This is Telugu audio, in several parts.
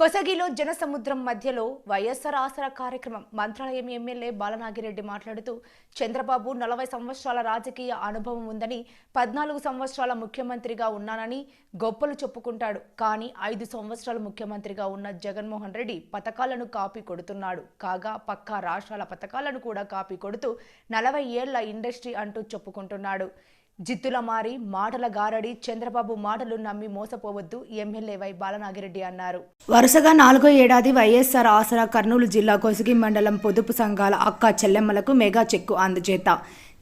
కొసగిలో జనసముద్రం మధ్యలో వైఎస్ఆర్ ఆసరా కార్యక్రమం. మంత్రాలయం ఎమ్మెల్యే బాలనాగిరెడ్డి మాట్లాడుతూ చంద్రబాబు నలభై సంవత్సరాల రాజకీయ అనుభవం ఉందని పద్నాలుగు సంవత్సరాల ముఖ్యమంత్రిగా ఉన్నానని గొప్పలు చెప్పుకుంటాడు. కానీ ఐదు సంవత్సరాలు ముఖ్యమంత్రిగా ఉన్న జగన్మోహన్ రెడ్డి పథకాలను కాపీ కొడుతున్నాడు. కాగా పక్కా రాష్ట్రాల పథకాలను కూడా కాపీ కొడుతూ నలభై ఏళ్ళ ఇండస్ట్రీ అంటూ చెప్పుకుంటున్నాడు. జిత్తుల మారి మాటల గారడి చంద్రబాబు మాటలు నమ్మి మోసపోవద్దు ఎమ్మెల్యే వై బాలనాగిరెడ్డి అన్నారు. వరుసగా నాలుగో ఏడాది వైఎస్ఆర్ ఆసరా కర్నూలు జిల్లా కొసిగి మండలం పొదుపు సంఘాల అక్క చెల్లెమ్మలకు మెగా చెక్కు అందజేత.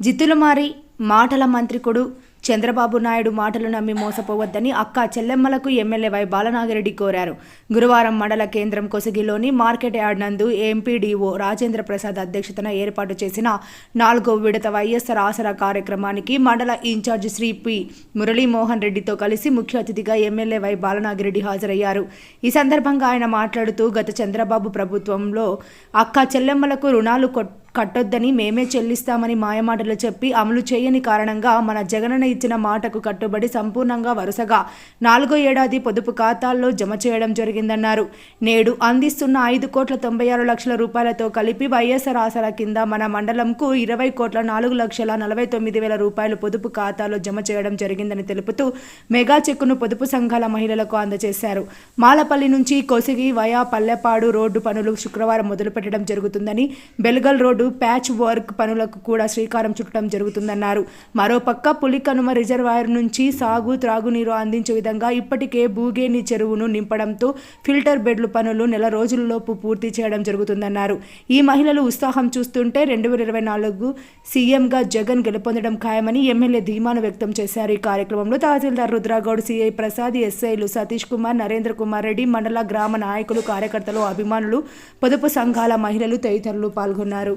జిత్తులమారి మాటల మంత్రికుడు చంద్రబాబు నాయుడు మాటలు నమ్మి మోసపోవద్దని అక్క చెల్లెమ్మలకు ఎమ్మెల్యే వై బాలనాగిరెడ్డి కోరారు. గురువారం మండల కేంద్రం కొసగిలోని మార్కెట్ యార్డ్ నందు ఎంపీడీఓ రాజేంద్ర ప్రసాద్ అధ్యక్షతన ఏర్పాటు చేసిన నాలుగో విడత వైఎస్ఆర్ ఆసరా కార్యక్రమానికి మండల ఇన్ఛార్జ్ శ్రీ పి మురళీమోహన్ రెడ్డితో కలిసి ముఖ్య అతిథిగా ఎమ్మెల్యే వై బాలనాగిరెడ్డి హాజరయ్యారు. ఈ సందర్భంగా ఆయన మాట్లాడుతూ గత చంద్రబాబు ప్రభుత్వంలో అక్క చెల్లెమ్మలకు రుణాలు కొట్ కట్టొద్దని మేమే చెల్లిస్తామని మాయమాటలు చెప్పి అమలు చేయని కారణంగా మన జగనన్న ఇచ్చిన మాటకు కట్టుబడి సంపూర్ణంగా వరుసగా నాలుగో ఏడాది పొదుపు ఖాతాల్లో జమ చేయడం జరిగిందన్నారు. నేడు అందిస్తున్న ఐదు కోట్ల తొంభై ఆరు లక్షల రూపాయలతో కలిపి వైఎస్ఆర్ ఆసరా కింద మన మండలంకు ఇరవై కోట్ల నాలుగు లక్షల నలభై తొమ్మిది వేల రూపాయలు పొదుపు ఖాతాలో జమ చేయడం జరిగిందని తెలుపుతూ మెగా చెక్కును పొదుపు సంఘాల మహిళలకు అందజేశారు. మాలపల్లి నుంచి కొసిగి వయా పల్లెపాడు రోడ్డు పనులు శుక్రవారం మొదలుపెట్టడం జరుగుతుందని బెల్గల్ రోడ్డు ప్యాచ్ వర్క్ పనులకు కూడా శ్రీకారం చుట్టడం జరుగుతుందన్నారు. మరోపక్క పులికనుమ రిజర్వాయర్ నుంచి సాగు త్రాగునీరు అందించే విధంగా ఇప్పటికే భూగేని చెరువును నింపడంతో ఫిల్టర్ బెడ్లు పనులు నెల రోజుల్లోపు పూర్తి చేయడం జరుగుతుందన్నారు. ఈ మహిళలు ఉత్సాహం చూస్తుంటే రెండు వేల ఇరవై నాలుగు సీఎంగా జగన్ గెలుపొందడం ఖాయమని ఎమ్మెల్యే ధీమాను వ్యక్తం చేశారు. ఈ కార్యక్రమంలో తహసీల్దార్ రుద్రాగౌడ్ సిఐ ప్రసాద్ ఎస్ఐలు సతీష్ కుమార్ నరేంద్ర కుమార్ రెడ్డి మండల గ్రామ నాయకులు కార్యకర్తలు అభిమానులు పొదుపు సంఘాల మహిళలు తదితరులు పాల్గొన్నారు.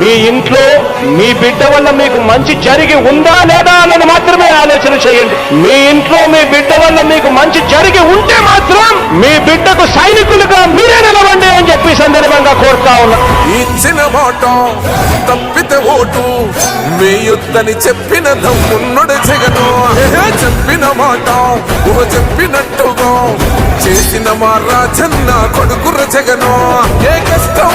మీ ఇంట్లో మీ బిడ్డ వల్ల మీకు మంచి జరిగి ఉందా లేదా అన్నది మాత్రమే ఆలోచన చేయండి. మీ ఇంట్లో మీ బిడ్డ వల్ల మీకు మంచి జరిగి ఉంటే మాత్రం మీ బిడ్డకు సైనికులుగా మీరే నిలవండి అని చెప్పి సందర్భంగా కోరుతా ఉన్నా. ఇచ్చిన మాట తప్పితే ఓటు యుద్ధని చెప్పిన దమ్మున్నడు జగను. చెప్పిన మాట చెప్పినట్టుగా చేసిన మా రాజన్న కొడుకుర జగను. ఏ కష్టం?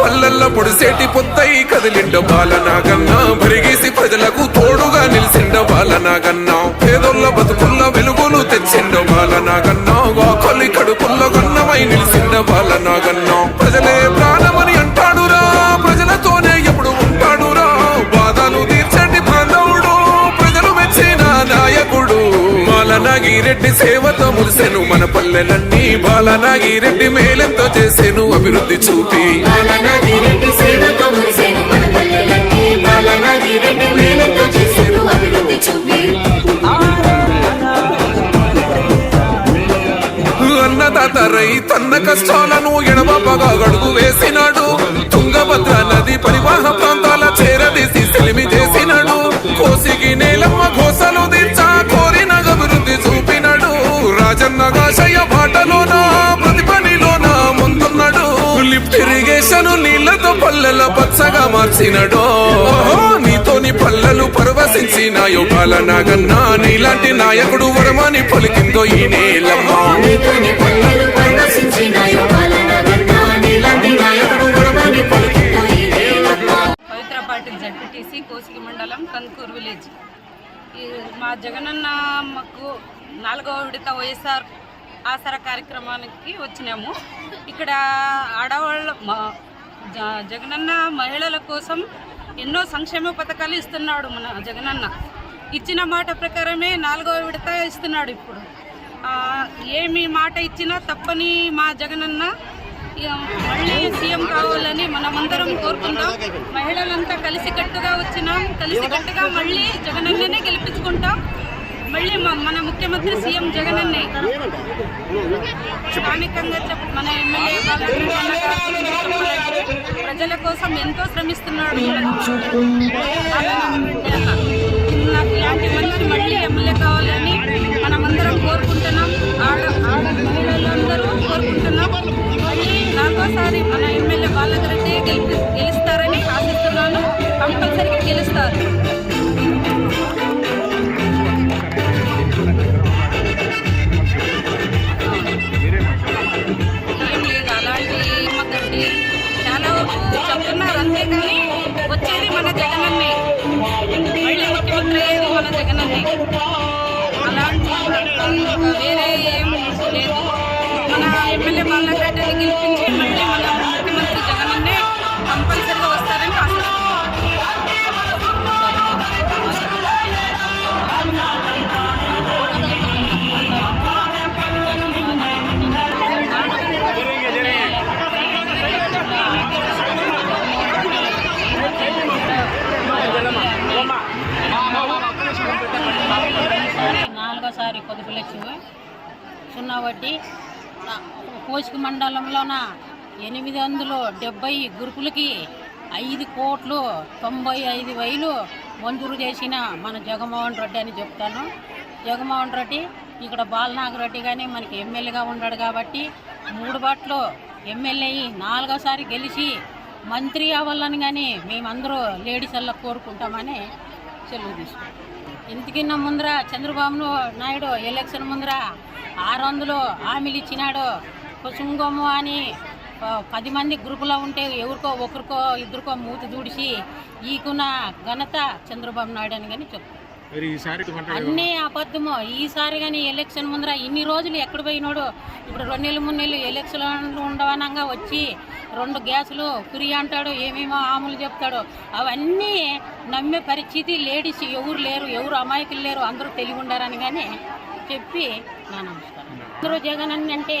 పల్లెల్ల పొడిసేటి పొత్తై కదిలిండ బాలనాగన్నా. భరిగేసి ప్రజలకు తోడుగా నిలిచిండ బాలనాగన్నా. పేదోళ్ళ బతుకుల్ల వెలుగులు తెచ్చిండ బాలనాగన్నా. వాకొల్లి కడుపుల్ల గన్నమై నిలిచిండ బాలనాగన్నా. ప్రజలే ప్రాణ బాలనాగిరెడ్డి సేవతో మురిసెను. మన పల్లెలన్నీ పల్లెలన్నీ బాలనాగిరెడ్డి మేలతో చేసెను. అభివృద్ధి చూపి. అన్నదాత రైతన్న కష్టాలను ఎడమపగా గడుగు వేసినాడు. తుంగభద్ర నది పరివాహ ప్రాంతాల ఇరిగేషన్ నీళ్ళతో పల్లెల పచ్చగా మార్చినాడు. నీతోని పల్లెలు పరవశించినాయో పాలనాగన్నా నీలాంటి నాయకుడు వరమని పలికిందో ఈ నేలమ్మ. నీతోనే పల్లెలు పరవశించినాయో బాలనగన్న నీలాంటి నాయకుడు గుణమని పలికిందో ఈ నేలమ్మ. పవిత్ర పాటిల్ జడ్పీటీసీ కోసిగి మండలం కందుకూరు విలేజ్. మా జగనన్న మాకు నాలుగవ విడత వైఎస్ఆర్ ఆసరా కార్యక్రమానికి వచ్చినాము. ఇక్కడ ఆడవాళ్ళ జగనన్న మహిళల కోసం ఎన్నో సంక్షేమ పథకాలు ఇస్తున్నాడు మన జగనన్న. ఇచ్చిన మాట ప్రకారమే నాలుగవ విడత ఇస్తున్నాడు ఇప్పుడు. ఏమి మాట ఇచ్చినా తప్పని మా జగనన్న మళ్ళీ సీఎం కావాలని మనమందరం కోరుకుందాం మహిళలంతా కలిసికట్టుగా వచ్చినాం. కలిసికట్టుగా మళ్ళీ జగనన్ననే గెలిపించుకుంటాం. మళ్ళీ మన ముఖ్యమంత్రి సీఎం జగన్ అన్నే స్థానికంగా చెప్ మన ఎమ్మెల్యే ప్రజల కోసం ఎంతో శ్రమిస్తున్నాడు. నాకు ఇలాంటి మనిషి మళ్ళీ ఎమ్మెల్యే కావాలని మనమందరం కోరుకుంటున్నాం. ఆడ ఆడ మహిళలందరూ కోరుకుంటున్నాం. మళ్ళీ నాకోసారి మన ఎమ్మెల్యే బాలకరెడ్డి గెలిపి గెలుస్తారని ఆశిస్తున్నాను. కంపల్సరీగా గెలుస్తారు. వేరే ఏం లేదు. మన ఎమ్మెల్యే బాలరెడ్డిని గెలిపించి కాబట్టి వడ్డీ కోసిక మండలంలోన ఎనిమిది వందలు డెబ్బై గ్రూపులకి ఐదు కోట్లు తొంభై ఐదు వేలు మంజూరు చేసిన మన జగన్మోహన్ రెడ్డి అని చెప్తాను. జగన్మోహన్ రెడ్డి ఇక్కడ బాలనాగరెడ్డి కానీ మనకి ఎమ్మెల్యేగా ఉన్నాడు కాబట్టి మూడు బాట్లు ఎమ్మెల్యే నాలుగోసారి గెలిచి మంత్రి అవ్వాలని కానీ మేమందరూ లేడీస్ కోరుకుంటామని సెలవు తీసుకుంటాం ఇంతకిన్న ముందర చంద్రబాబు నాయుడు ఎలక్షన్ ముందర ఆరు వందలు హామీలు ఇచ్చినాడు. కుసుంగము అని పది మంది గ్రూపులో ఉంటే ఎవరికో ఒకరికో ఇద్దరికో మూతి దూడిసి ఈకున్న ఘనత చంద్రబాబు నాయుడు అని కానీ చెప్తాను అన్నీ అబద్ధము. ఈసారి కానీ ఎలక్షన్ ముందర ఇన్ని రోజులు ఎక్కడ పోయినాడు? ఇప్పుడు రెండు నెలలు మూడు నెలలు ఎలక్షన్లు ఉండవనంగా వచ్చి రెండు గ్యాసులు ఫ్రీ అంటాడు ఏమేమో ఆములు చెప్తాడు. అవన్నీ నమ్మే పరిస్థితి లేడీస్ ఎవరు లేరు ఎవరు అమాయకులు లేరు అందరూ తెలివి ఉండారని కానీ చెప్పి నా నమస్కారం. అందరూ జగన్ అని అంటే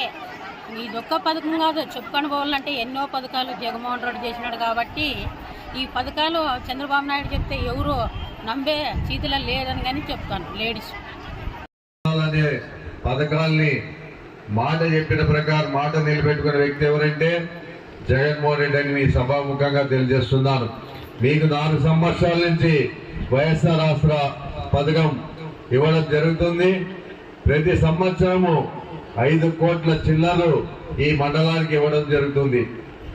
ఒక్క పథకం కాదు చెప్పుకొని పోవాలంటే ఎన్నో పథకాలు జగన్మోహన్ రెడ్డి చేసినాడు కాబట్టి ఈ పథకాలు చంద్రబాబు నాయుడు చెప్తే ఎవరు నమ్మే చేతిలో లేదని కానీ చెప్తాను లేడీస్. అనే పథకాల్ని మాట చెప్పిన ప్రకారం మాట నిలబెట్టుకున్న వ్యక్తి ఎవరంటే జగన్మోహన్ రెడ్డి అని మీ సభాముఖంగా తెలియజేస్తున్నాను. మీకు నాలుగు సంవత్సరాల నుంచి వైఎస్ఆర్ ఆసరా పథకం ఇవ్వడం జరుగుతుంది. ప్రతి సంవత్సరము ఐదు కోట్ల చిల్లలు ఈ మండలానికి ఇవ్వడం జరుగుతుంది.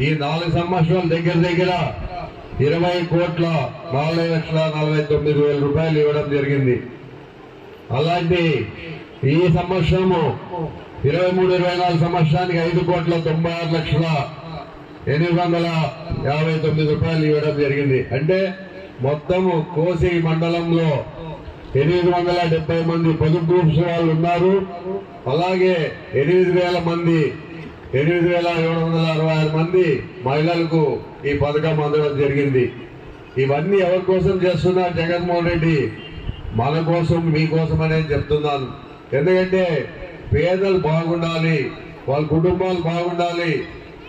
ఈ నాలుగు సంవత్సరాల దగ్గర దగ్గర ఇరవై కోట్ల నాలుగు లక్షల నలభై తొమ్మిది వేల రూపాయలు ఇవ్వడం జరిగింది. అలాంటి ఈ సంవత్సరము ఇరవై మూడు ఇరవై నాలుగు సంవత్సరానికి ఐదు కోట్ల తొంభై ఆరు లక్షల ఎనిమిది వందల యాభై తొమ్మిది రూపాయలు ఇవ్వడం జరిగింది. అంటే మొత్తము కోసి మండలంలో ఎనిమిది వందల డెబ్బై మంది పొదుపు గ్రూప్స్ వాళ్ళు ఉన్నారు. అలాగే ఎనిమిది వేల మంది ఎనిమిది వేల ఏడు వందల అరవై ఆరు మంది మహిళలకు ఈ పథకం అందడం జరిగింది. ఇవన్నీ ఎవరి కోసం చేస్తున్నారు జగన్మోహన్ రెడ్డి? మన కోసం మీకోసం అనేది చెప్తున్నాను. ఎందుకంటే పేదలు బాగుండాలి వాళ్ళ కుటుంబాలు బాగుండాలి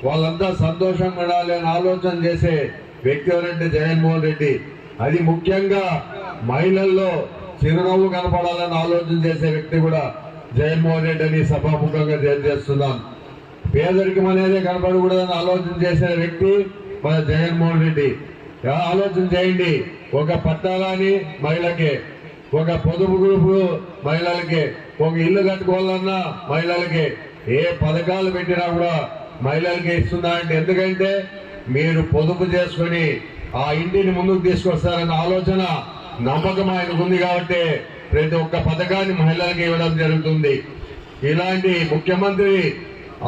వాళ్ళంతా సంతోషంగా ఉండాలి అని ఆలోచన చేసే వ్యక్తి ఎవరంటే జగన్మోహన్ రెడ్డి. అది ముఖ్యంగా మహిళల్లో చిరునవ్వు కనపడాలని ఆలోచన చేసే వ్యక్తి కూడా జగన్మోహన్ రెడ్డి అని సభాముఖంగా తెలియజేస్తున్నాను పేదరికం అనేది కనపడకూడదని ఆలోచన చేసే వ్యక్తి మన జగన్మోహన్ రెడ్డి. ఆలోచన చేయండి. ఒక పట్టాలని మహిళకే ఒక పొదుపు గ్రూపు మహిళలకే ఒక ఇల్లు కట్టుకోవాలన్నా మహిళలకే ఏ పథకాలు పెట్టినా కూడా మహిళలకి ఇస్తున్నా ఎందుకంటే మీరు పొదుపు చేసుకొని ఆ ఇంటిని ముందుకు తీసుకొస్తారన్న ఆలోచన నమ్మకం ఆయనకు ఉంది కాబట్టి ప్రతి ఒక్క పథకాన్ని మహిళలకి ఇవ్వడం జరుగుతుంది. ఇలాంటి ముఖ్యమంత్రి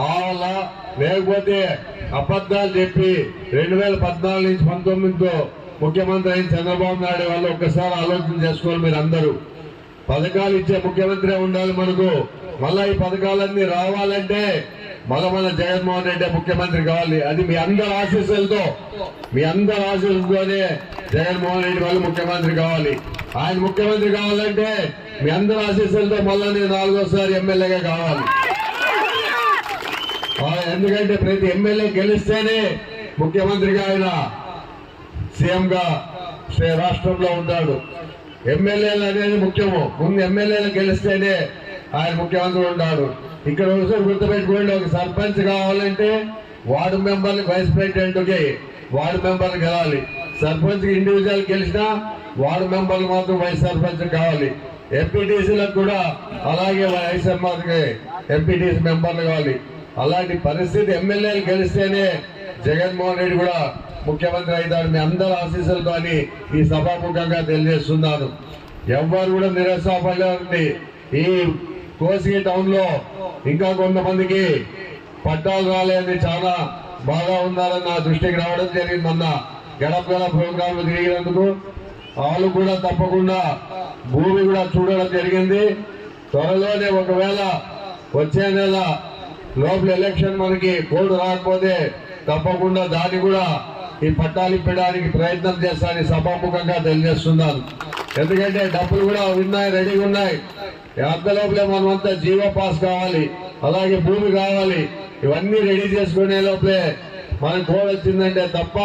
అలా లేకపోతే అబద్ధాలు చెప్పి రెండు వేల పద్నాలుగు నుంచి పంతొమ్మిదితో ముఖ్యమంత్రి అయిన చంద్రబాబు నాయుడు వాళ్ళు ఒక్కసారి ఆలోచన చేసుకోవాలి మీరు అందరూ పథకాలు ఇచ్చే ముఖ్యమంత్రి ఉండాలి మనకు. మళ్ళా ఈ పథకాలన్నీ రావాలంటే మళ్ళా జగన్మోహన్ రెడ్డి ముఖ్యమంత్రి కావాలి. అది మీ అందరి ఆశీస్సులతో. మీ అందరి ఆశీస్సులతోనే జగన్మోహన్ రెడ్డి మళ్ళీ ముఖ్యమంత్రి కావాలి. ఆయన ముఖ్యమంత్రి కావాలంటే మీ అందరి ఆశీస్సులతో మళ్ళా నేను నాలుగోసారి ఎమ్మెల్యేగా కావాలి. ఎందుకంటే ప్రతి ఎమ్మెల్యే గెలిస్తేనే ముఖ్యమంత్రిగా ఆయన సీఎంగా రాష్ట్రంలో ఉంటాడు. ఎమ్మెల్యేలు అనేది ముఖ్యము. ముందు ఎమ్మెల్యేలు గెలిస్తేనే ఆయన ముఖ్యమంత్రి ఉంటాడు ఇక్కడ ఒకసారి గుర్తుపెట్టుకోండి ఒక సర్పంచ్ కావాలంటే వార్డు మెంబర్ని వైస్ ప్రెసిడెంట్కి వార్డు మెంబర్ని గెలవాలి సర్పంచ్కి ఇండివిజువల్ గెలిచినా వార్డు మెంబర్లు మాత్రం వైస్ సర్పంచ్ కావాలి. ఎంపీటీసీలకు కూడా అలాగే వైఎస్ఎంఆర్కి ఎంపీటీసీ మెంబర్లు కావాలి. అలాంటి పరిస్థితి ఎమ్మెల్యేలు గెలిస్తేనే జగన్మోహన్ రెడ్డి కూడా ముఖ్యమంత్రి అవుతాడు. మీ అందరి ఆశీస్సులతో అని ఈ సభాముఖంగా తెలియజేస్తున్నాను. ఎవ్వరు కూడా నిరుత్సాహపడలేదండి ఈ కోసిగి టౌన్లో ఇంకా కొంతమందికి పట్టాలు రాలేదని చాలా బాగా ఉన్నారని నా దృష్టికి రావడం జరిగింది మొన్న. గడప గడప ప్రోగ్రాంలు తిరిగినందుకు వాళ్ళు కూడా తప్పకుండా భూమి కూడా చూడడం జరిగింది. త్వరలోనే ఒకవేళ వచ్చే నెల లోపల ఎలక్షన్ మనకి కోడ్ రాకపోతే తప్పకుండా దాన్ని కూడా ఈ పట్టాలు ఇప్పడానికి ప్రయత్నం చేస్తానని సభాముఖంగా తెలియజేస్తున్నాను. ఎందుకంటే డబ్బులు కూడా ఉన్నాయి రెడీగా ఉన్నాయి. అంత మనమంతా జీవో పాస్ కావాలి. అలాగే భూమి కావాలి. ఇవన్నీ రెడీ చేసుకునే లోపలే మనకు కోడ్ వచ్చిందంటే తప్ప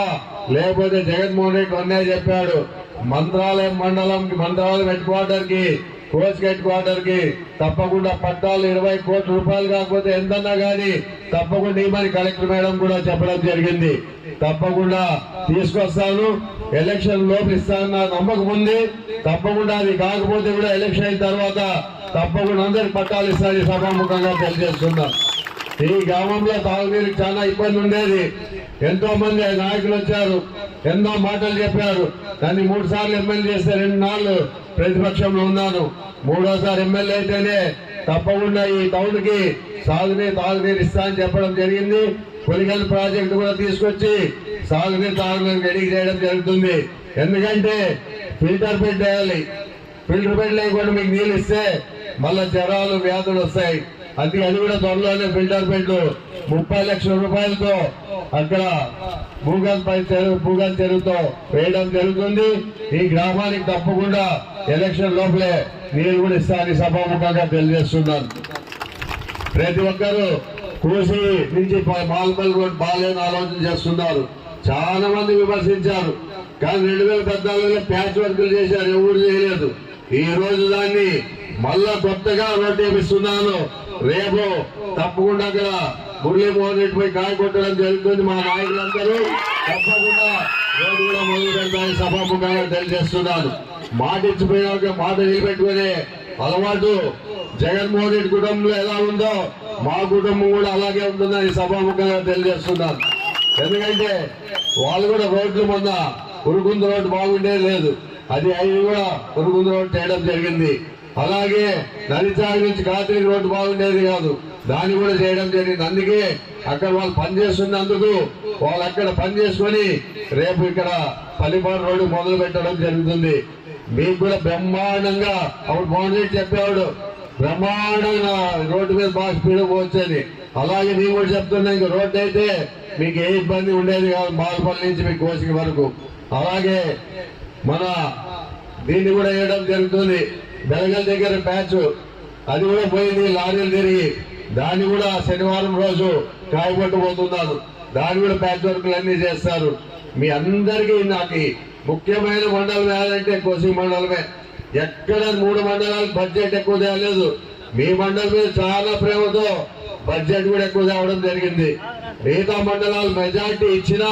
లేకపోతే జగన్మోహన్ రెడ్డి అన్నే చెప్పాడు మంత్రాలయం మండలం మంత్రాలయం హెడ్ క్వార్టర్కి కోచ్ హెడ్ క్వార్టర్కి తప్పకుండా పట్టాలు ఇరవై కోట్ల రూపాయలు కాకపోతే ఎంతన్నా గానీ తప్పకుండా ఇవ్వని కలెక్టర్ మేడం కూడా చెప్పడం జరిగింది. తప్పకుండా తీసుకొస్తాను. ఎలక్షన్ లోపల ఇస్తానన్న నమ్మకం ఉంది. తప్పకుండా అది కాకపోతే కూడా ఎలక్షన్ అయిన తర్వాత తప్పకుండా అందరికి పట్టాలు ఇస్తారని సభాముఖంగా తెలియజేస్తున్నాం. ఈ గ్రామంలో తాగునీరు చాలా ఇబ్బంది ఉండేది. ఎంతో మంది నాయకులు వచ్చారు. ఎన్నో మాటలు చెప్పారు. దాన్ని మూడు సార్లు ఎమ్మెల్యే చేస్తే రెండు నాళ్ళు ప్రతిపక్షంలో ఉన్నాను. మూడోసారి ఎమ్మెల్యే అయితేనే తప్పకుండా ఈ టౌన్కి సాగునీరు తాగునీరు ఇస్తా అని చెప్పడం జరిగింది. పొలిగల్ ప్రాజెక్టు కూడా తీసుకొచ్చి సాగునీరు తాగునీరు రెడీ చేయడం జరుగుతుంది. ఎందుకంటే ఫిల్టర్ పెట్టేయాలి ఫిల్టర్ బెడ్ లేకుండా మీకు నీళ్ళు ఇస్తే మళ్ళా జ్వరాలు వ్యాధులు వస్తాయి. అది అది కూడా త్వరలోనే ఫిల్టర్ బెడ్ ముప్పై లక్షల రూపాయలతో అక్కడ భూగల్ పై చెరువు భూగల్ చెరువుతో వేయడం జరుగుతుంది. ఈ గ్రామానికి తప్పకుండా ఎలక్షన్ లోపలే నీరు కూడా ఇస్తారని సభాముఖంగా తెలియజేస్తున్నాను. ప్రతి ఒక్కరూ కూసి నుంచి మాల్మల్ రోడ్ బాగాలేని ఆలోచన చేస్తున్నారు. చాలా మంది విమర్శించారు. కానీ రెండు వేల పద్నాలుగులో ప్యాచ్ వర్కులు చేశారు. ఎవరు చేయలేదు. ఈ రోజు దాన్ని మళ్ళా కొత్తగా రోడ్డు వేపిస్తున్నాను రేపు తప్పకుండా అక్కడ మురళీమోహన్ రెడ్డి పోయి కాయ కొట్టడం జరుగుతుంది మా నాయకులందరూ. తప్పకుండా రోడ్డు కూడా మొదలు పెడతామని సభాముఖంగా తెలియజేస్తున్నాను. మాట ఇచ్చిపోయాక మాట నిలబెట్టుకునే అలవాటు జగన్మోహన్ రెడ్డి కుటుంబంలో ఎలా ఉందో మా కుటుంబం కూడా అలాగే ఉంటుందని సభాముఖంగా తెలియజేస్తున్నాను. ఎందుకంటే వాళ్ళు కూడా రోడ్లు మొన్న ఉరుకుంద రోడ్డు బాగుండేది లేదు. అది అవి కూడా ఉరుకుంద రోడ్డు చేయడం జరిగింది. అలాగే నలిచాల నుంచి కాతిరి రోడ్డు బాగుండేది కాదు. దాన్ని కూడా చేయడం జరిగింది. అందుకే అక్కడ వాళ్ళు పని చేస్తున్నందుకు వాళ్ళు అక్కడ పని చేసుకొని రేపు ఇక్కడ పల్లిపాడు రోడ్డు మొదలు పెట్టడం జరుగుతుంది. మీకు కూడా బ్రహ్మాండంగా అప్పుడు మోహన్ రెడ్డి చెప్పేవాడు బ్రహ్మాండంగా రోడ్డు మీద బాగా స్పీడ్ పోవచ్చని. అలాగే నేను కూడా చెప్తున్నా ఇంకా రోడ్డు అయితే మీకు ఏ ఇబ్బంది ఉండేది కాదు మాల్పల్లి నుంచి మీ కోసిక వరకు. అలాగే మన దీన్ని కూడా వేయడం జరుగుతుంది. బెలగల్ దగ్గర బ్యాచ్ అది కూడా పోయింది లారీలు తిరిగి. దాన్ని కూడా శనివారం రోజు కాయపట్టుపోతున్నాను దాన్ని కూడా ప్యాచ్ వర్క్లు అన్ని చేస్తారు. మీ అందరికీ నాకు ముఖ్యమైన మండలం ఏదంటే కోసి మండలమే. ఎక్కడ మూడు మండలాలు బడ్జెట్ ఎక్కువ తేలేదు. మీ మండలం మీద చాలా ప్రేమతో బడ్జెట్ కూడా ఎక్కువ కావడం జరిగింది. మిగతా మండలాలు మెజార్టీ ఇచ్చినా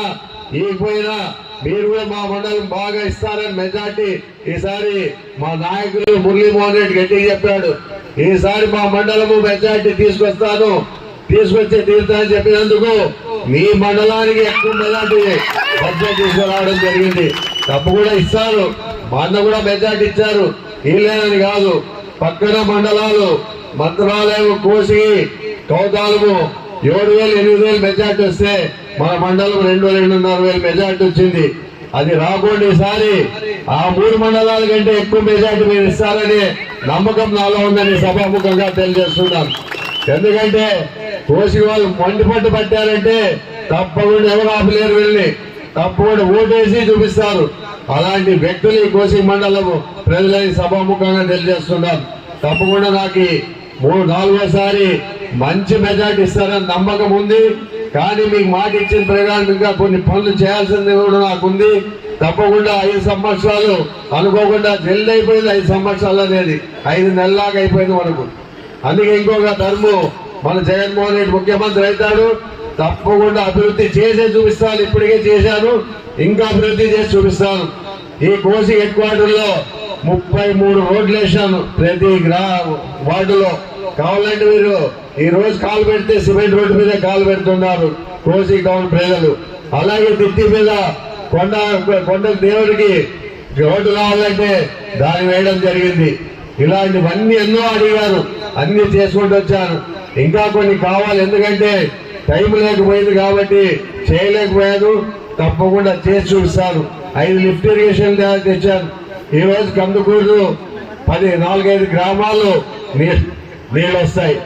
ఇకపోయినా మీరు కూడా మా మండలం బాగా ఇస్తారని మెజార్టీ ఈసారి మా నాయకులు మురళీమోహన్ రెడ్డి గట్టిగా చెప్పాడు. ఈసారి మా మండలము మెజార్టీ తీసుకొస్తాను తీసుకొచ్చే తీర్థాన్ని చెప్పినందుకు మీ మండలానికి ఎక్కువ మెజార్టీ బడ్జెట్ తీసుకురావడం జరిగింది. తప్పకుండా ఇస్తారు. మా అన్న కూడా మెజార్టీ ఇచ్చారు. వీళ్ళేనని కాదు. పక్కన మండలాలు మంత్రాలయం కోసి కౌతాలకు ఏడు వేలు ఎనిమిది వేలు మెజార్టీ వస్తే మన మండలం రెండు రెండున్నర వేలు మెజార్టీ వచ్చింది. అది రాకుండా ఈసారి. ఆ మూడు మండలాల కంటే ఎక్కువ మెజార్టీ మీరు ఇస్తారని నమ్మకం నాలో ఉందని సభాముఖంగా తెలియజేస్తున్నాను. ఎందుకంటే కోసి వాళ్ళు మండిపట్టు పట్టారంటే తప్పకుండా ఎవరు ఆపలేరు వెళ్ళి తప్పకుండా ఓటేసి చూపిస్తారు. అలాంటి వ్యక్తులు ఈ కోసి మండలము ప్రజలని సభాముఖంగా తెలియజేస్తున్నాను. తప్పకుండా నాకు మూడు నాలుగోసారి మంచి మెజార్టీ ఇస్తారని నమ్మకం ఉంది. కానీ మీకు మాట ఇచ్చిన ప్రకారంగా కొన్ని పనులు చేయాల్సింది కూడా నాకుంది. తప్పకుండా ఐదు సంవత్సరాలు అనుకోకుండా జల్ది అయిపోయింది ఐదు సంవత్సరాలు అనేది. ఐదు నెలలాగా అయిపోయింది మనకు. అందుకే ఇంకొక ధర్మం మన జగన్మోహన్ రెడ్డి ముఖ్యమంత్రి అవుతాడు. తప్పకుండా అభివృద్ధి చేసే చూపిస్తాను. ఇప్పటికే చేశాను. ఇంకా అభివృద్ధి చేసి చూపిస్తాను. ఈ కోసి హెడ్ క్వార్టర్లో ముప్పై మూడు రోడ్లు వేసాను ప్రతి గ్రా వార్డులో. కావాలంటే మీరు ఈ రోజు కాలు పెడితే సిమెంట్ రోడ్డు మీద కాలు పెడుతున్నారు. కోసీ టౌన్ ప్రజలు. అలాగే తిట్టి మీద కొండ కొండ దేవుడికి రోడ్డు రావాలంటే దాన్ని వేయడం జరిగింది. ఇలాంటివన్నీ ఎన్నో అడిగారు. అన్ని చేసుకుంటూ వచ్చాను ఇంకా కొన్ని కావాలి. ఎందుకంటే టైం లేకపోయింది కాబట్టి చేయలేకపోయాను తప్పకుండా చేసి చూపిస్తాను ఐదు లిఫ్ట్ ఇరిగేషన్ తెచ్చాను ఈ రోజు కందుకూరు పది నాలుగైదు గ్రామాలు నీ- నీళ్ళు వస్తాయి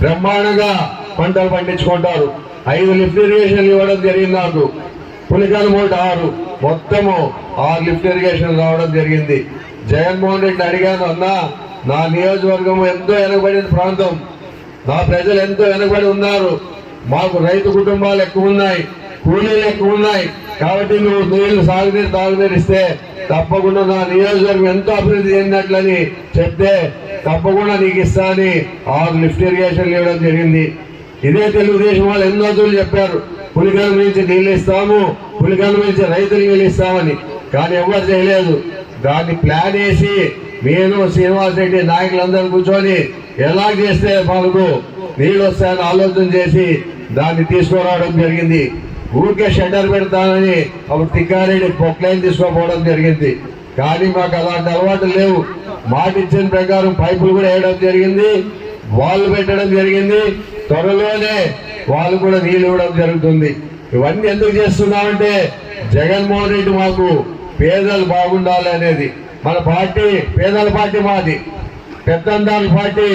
బ్రహ్మాండంగా పంటలు పండించుకుంటారు. ఐదు లిఫ్ట్ ఇరిగేషన్లు ఇవ్వడం జరిగింది నాకు. పులికల్ మూట ఆరు. మొత్తము ఆరు లిఫ్ట్ ఇరిగేషన్ రావడం జరిగింది. జగన్మోహన్ రెడ్డి అడిగాను అన్నా నా నియోజకవర్గం ఎంతో వెనుకబడిన ప్రాంతం. నా ప్రజలు ఎంతో వెనుకబడి ఉన్నారు. మాకు రైతు కుటుంబాలు ఎక్కువ ఉన్నాయి. కూలీలు ఎక్కువ ఉన్నాయి. కాబట్టి నువ్వు నీళ్ళు సాగునీరు తాగునీరు ఇస్తే తప్పకుండా నా నియోజకవర్గం ఎంతో అభివృద్ధి చెందినట్లని చెప్తే తప్పకుండా నీకు ఇస్తా అని ఆరు లిఫ్ట్ ఇరిగేషన్లు ఇవ్వడం జరిగింది. ఇదే తెలుగుదేశం వాళ్ళు ఎన్నో రోజులు చెప్పారు పులికల నుంచి నీళ్ళు ఇస్తాము పులికల నుంచి రైతులు నీళ్ళు ఇస్తామని. కానీ ఎవరు చేయలేదు. దాన్ని ప్లాన్ వేసి నేను శ్రీనివాస్ రెడ్డి నాయకులందరూ కూర్చొని ఎలా చేస్తే మనకు నీళ్ళు వస్తాయని ఆలోచన చేసి దాన్ని తీసుకురావడం జరిగింది. ఊరికే షట్టర్ పెడతానని ఒక తిక్కారెడ్డి పొక్లైన్ తీసుకోపోవడం జరిగింది. కానీ మాకు అలాంటి అలవాటు లేవు. మాట ఇచ్చిన ప్రకారం పైపులు కూడా వేయడం జరిగింది. వాళ్ళు పెట్టడం జరిగింది. త్వరలోనే వాళ్ళు కూడా నీళ్ళు ఇవ్వడం జరుగుతుంది. ఇవన్నీ ఎందుకు చేస్తున్నామంటే జగన్మోహన్ రెడ్డి మాకు పేదలు బాగుండాలి అనేది. మన పార్టీ పేదల పార్టీ మాది. పెద్దందాల పార్టీ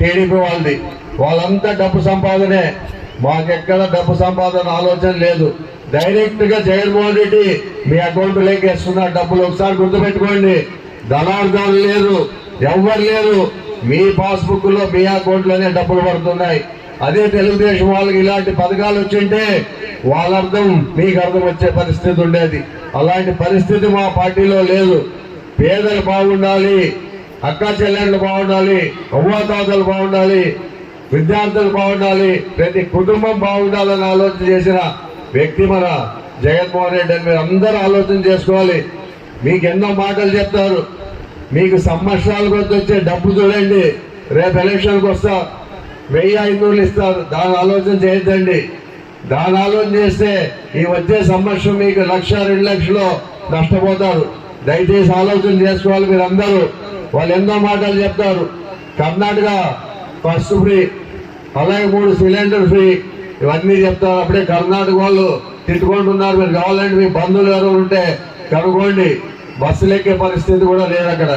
టీడీపీ వాళ్ళది. వాళ్ళంతా డబ్బు సంపాదనే మాకెక్కడ డబ్బు సంపాదన ఆలోచన లేదు. డైరెక్ట్గా జగన్మోహన్ రెడ్డి మీ అకౌంట్లోకి వేస్తున్న డబ్బులు. ఒకసారి గుర్తుపెట్టుకోండి. ధనార్థాలు లేదు. ఎవ్వరు లేరు. మీ పాస్బుక్లో మీ అకౌంట్లోనే డబ్బులు పడుతున్నాయి. అదే తెలుగుదేశం వాళ్ళకి ఇలాంటి పథకాలు వచ్చింటే వాళ్ళ అర్థం మీకు అర్థం వచ్చే పరిస్థితి ఉండేది. అలాంటి పరిస్థితి మా పార్టీలో లేదు. పేదలు బాగుండాలి. అక్క చెల్లెళ్ళు బాగుండాలి. అవ్వాతాతలు బాగుండాలి. విద్యార్థులు బాగుండాలి ప్రతి కుటుంబం బాగుండాలని ఆలోచన చేసిన వ్యక్తి మన జగన్మోహన్ రెడ్డి అని మీరు అందరూ ఆలోచన చేసుకోవాలి. మీకు ఎన్నో మాటలు చెప్తారు. మీకు సంవత్సరాల కొద్ది వచ్చే డబ్బు చూడండి రేపు ఎలక్షన్కి వస్తా వెయ్యి ఐదు ఇస్తారు. దాని ఆలోచన చేయొద్దండి. దాని ఆలోచన చేస్తే ఈ వచ్చే సంవత్సరం మీకు లక్ష రెండు లక్షలు నష్టపోతారు. దయచేసి ఆలోచన చేసుకోవాలి మీరు అందరూ వాళ్ళు ఎన్నో మాటలు చెప్తారు. కర్ణాటక ఫస్ట్ ఫ్రీ అలాగే మూడు సిలిండర్ ఫ్రీ ఇవన్నీ చెప్తారు. అప్పుడే కర్ణాటక వాళ్ళు తిట్టుకుంటున్నారు. మీరు కావాలంటే మీ బంధువులు ఎవరు ఉంటే కనుక్కోండి. బస్సులు ఎక్కే పరిస్థితి కూడా లేదు అక్కడ.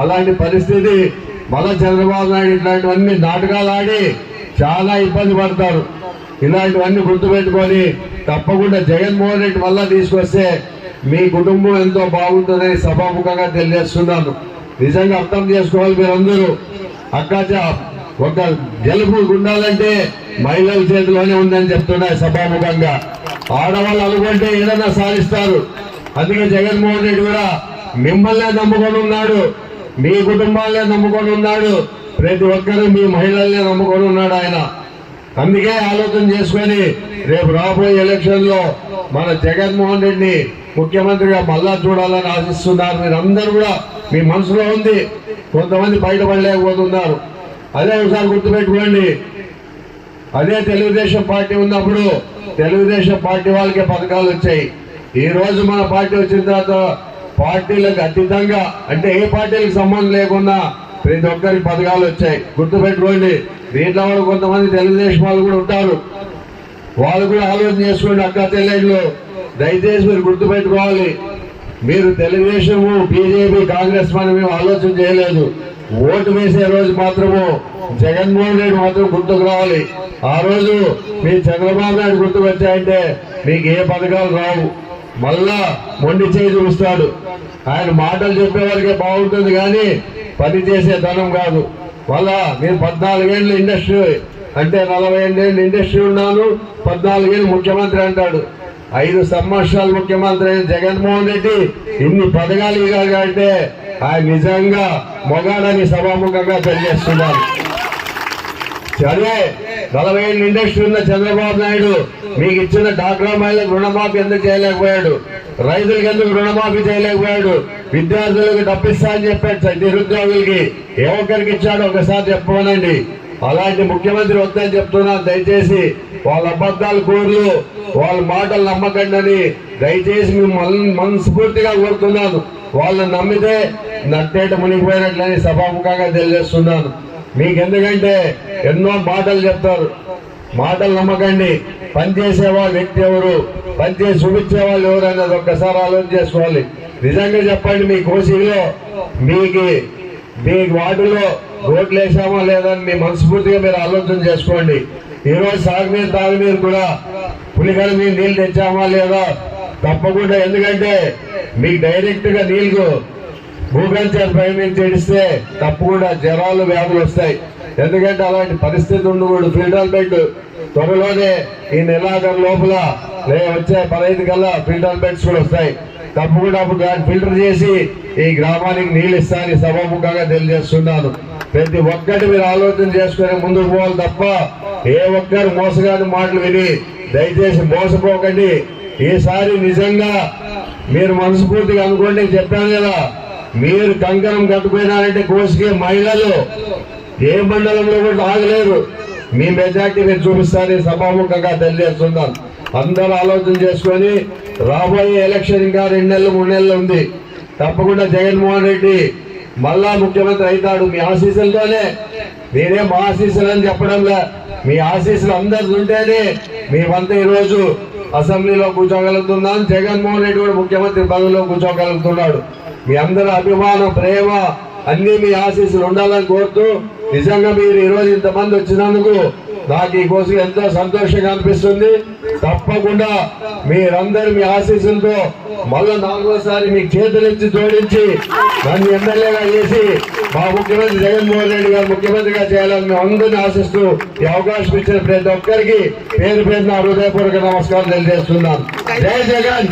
అలాంటి పరిస్థితి మళ్ళా చంద్రబాబు నాయుడు ఇట్లాంటివన్నీ నాటకాలు ఆడి చాలా ఇబ్బంది పడతారు. ఇలాంటివన్నీ గుర్తుపెట్టుకొని తప్పకుండా జగన్మోహన్ రెడ్డి మళ్ళా తీసుకొస్తే మీ కుటుంబం ఎంతో బాగుంటుందని సభాముఖంగా తెలియజేస్తున్నాను. నిజంగా అర్థం చేసుకోవాలి మీరందరూ. అక్కాచ ఒక గెలుపు ఉండాలంటే మహిళల చేతిలోనే ఉందని చెప్తున్నాయి సభాముఖంగా. ఆడవాళ్ళు అనుకుంటే ఏదైనా సాధిస్తారు. అందుకే జగన్మోహన్ రెడ్డి కూడా మిమ్మల్నే నమ్ముకొని ఉన్నాడు మీ కుటుంబాలనే నమ్ముకొని ఉన్నాడు ప్రతి ఒక్కరూ మీ మహిళల్నే నమ్ముకొని ఉన్నాడు ఆయన. అందుకే ఆలోచన చేసుకొని రేపు రాబోయే ఎలక్షన్లో మన జగన్మోహన్ రెడ్డిని ముఖ్యమంత్రిగా మళ్ళా చూడాలని ఆశిస్తున్నారు. అందరూ కూడా మీ మనసులో ఉంది. కొంతమంది బయటపడలేకపోతున్నారు. అదే ఒకసారి గుర్తుపెట్టుకోండి అదే తెలుగుదేశం పార్టీ ఉన్నప్పుడు తెలుగుదేశం పార్టీ వాళ్ళకే పథకాలు వచ్చాయి. ఈ రోజు మన పార్టీ వచ్చిన తర్వాత పార్టీలకు అతీతంగా అంటే ఏ పార్టీలకు సంబంధం లేకుండా ప్రతి ఒక్కరికి పథకాలు వచ్చాయి. గుర్తుపెట్టుకోండి దీంట్లో వాళ్ళు కొంతమంది తెలుగుదేశం వాళ్ళు కూడా ఉంటారు. వాళ్ళు కూడా ఆలోచన చేసుకోండి అక్క తెలియదు దయచేసి మీరు గుర్తుపెట్టుకోవాలి. మీరు తెలుగుదేశము బీజేపీ కాంగ్రెస్ మనం మేము ఆలోచన చేయలేదు. ఓటు వేసే రోజు మాత్రము జగన్మోహన్ రెడ్డి మాత్రం గుర్తుకు రావాలి. ఆ రోజు మీ చంద్రబాబు నాయుడు గుర్తుకు వచ్చాయంటే మీకు ఏ పథకాలు రావు. మళ్ళా మొండి చేయి చూస్తాడు ఆయన మాటలు చెప్పేవారికే బాగుంటుంది కానీ పని చేసే ధనం కాదు. మళ్ళా నేను పద్నాలుగేళ్ళు ఇండస్ట్రీ అంటే నలభై ఏళ్ళు ఇండస్ట్రీ ఉన్నాను పద్నాలుగేళ్ళు ముఖ్యమంత్రి అంటాడు. ఐదు సంవత్సరాలు ముఖ్యమంత్రి అయిన జగన్మోహన్ రెడ్డి ఇన్ని పథకాలు ఇవ్వాలి అంటే ఆయన నిజంగా మొగాడని సభాముఖంగా తెలియజేస్తున్నారు. సరే నలభై ఏళ్ళ ఇండస్ట్రీ ఉన్న చంద్రబాబు నాయుడు మీకు ఇచ్చిన డాక్రా మహిళలకు రుణమాఫీ ఎందుకు చేయలేకపోయాడు? రైతులకు ఎందుకు రుణమాఫీ చేయలేకపోయాడు? విద్యార్థులకు డబ్బిస్తా అని చెప్పాడు నిరుద్యోగులకి ఏ ఒక్కరికి ఇచ్చాడు ఒకసారి చెప్పమనండి అలాంటి ముఖ్యమంత్రి వద్దని చెప్తున్నాను. దయచేసి వాళ్ళ అబద్ధాలు కోర్లు వాళ్ళ మాటలు నమ్మకండి అని దయచేసి మేము మనస్ఫూర్తిగా కోరుతున్నాను. వాళ్ళని నమ్మితే నట్టేట మునిగిపోయినట్లని సభాముఖంగా తెలియజేస్తున్నాను. మీకు ఎందుకంటే ఎన్నో మాటలు చెప్తారు. మాటలు నమ్మకండి. పనిచేసే వాళ్ళు వ్యక్తి ఎవరు? పనిచేసి చూపించే వాళ్ళు ఎవరు అన్నది ఒక్కసారి ఆలోచన చేసుకోవాలి. నిజంగా చెప్పండి మీ కోసిలో మీకు మీ వార్డులో రోడ్లు వేసామా లేదని మీ మనస్ఫూర్తిగా మీరు ఆలోచన చేసుకోండి. ఈ రోజు సాగునీరు తాగునీరు కూడా పులిగల మీద నీళ్ళు తెచ్చామా లేదా? తప్పకుండా. ఎందుకంటే మీకు డైరెక్ట్గా నీళ్ళు భూగంచాల పై నుంచి తెడిస్తే తప్పకుండా జ్వరాలు వ్యాధులు వస్తాయి. ఎందుకంటే అలాంటి పరిస్థితి ఉండకూడదు ఫిల్టర్ బెడ్ త్వరలోనే ఈ నెలాఖరు లోపల వచ్చే పదహైదు కల్లా ఫిల్టర్ బెడ్స్ కూడా వస్తాయి. తప్పకుండా అప్పుడు దాన్ని ఫిల్టర్ చేసి ఈ గ్రామానికి నీళ్ళు ఇస్తానని సభాముఖంగా తెలియజేస్తున్నాను. ప్రతి ఒక్కటి మీరు ఆలోచన చేసుకుని ముందుకు పోవాలి తప్ప ఏ ఒక్కరు మోసగాని మాటలు విని దయచేసి మోసపోకండి. ఈసారి నిజంగా మీరు మనస్ఫూర్తిగా అనుకోండి చెప్పాను కదా మీరు కంకణం కట్టుకున్నారంటే కోసికే మహిళలు ఏ మండలంలో కూడా ఆగలేరు. మీ మెజార్టీ మీరు చూపిస్తారని సభాముఖంగా తెలియజేస్తున్నాను. అందరూ ఆలోచన చేసుకొని రాబోయే ఎలక్షన్ ఇంకా రెండు నెలలు మూడు నెలలు ఉంది. తప్పకుండా జగన్మోహన్ రెడ్డి మళ్ళా ముఖ్యమంత్రి అవుతాడు. మీ ఆశీస్సులతోనే మీరే మా ఆశీస్సులు అని చెప్పడంలే. మీ ఆశీస్సులు అందరు ఉంటేనే మేమంతా ఈరోజు అసెంబ్లీలో కూర్చోగలుగుతున్నాం. జగన్మోహన్ రెడ్డి కూడా ముఖ్యమంత్రి పదవిలో కూర్చోగలుగుతున్నాడు. మీ అందరి అభిమానం ప్రేమ అన్ని మీ ఆశీస్సులు ఉండాలని కోరుతూ నిజంగా మీరు ఈరోజు ఇంతమంది వచ్చినందుకు నాకు ఈ కోసం ఎంతో సంతోషంగా అనిపిస్తుంది. తప్పకుండా మీరందరూ మీ ఆశీస్సులతో మళ్ళీ నాలుగోసారి మీకు చేతులెత్తి జోడించి నన్ను ఎమ్మెల్యేగా చేసి మా ముఖ్యమంత్రి జగన్మోహన్ రెడ్డి గారు ముఖ్యమంత్రిగా చేయాలని మేము అందరినీ ఆశిస్తూ ఈ అవకాశం ఇచ్చిన ప్రతి ఒక్కరికి పేరు పేరు నా హృదయపూర్వక నమస్కారం తెలియజేస్తున్నాను. జై జగన్!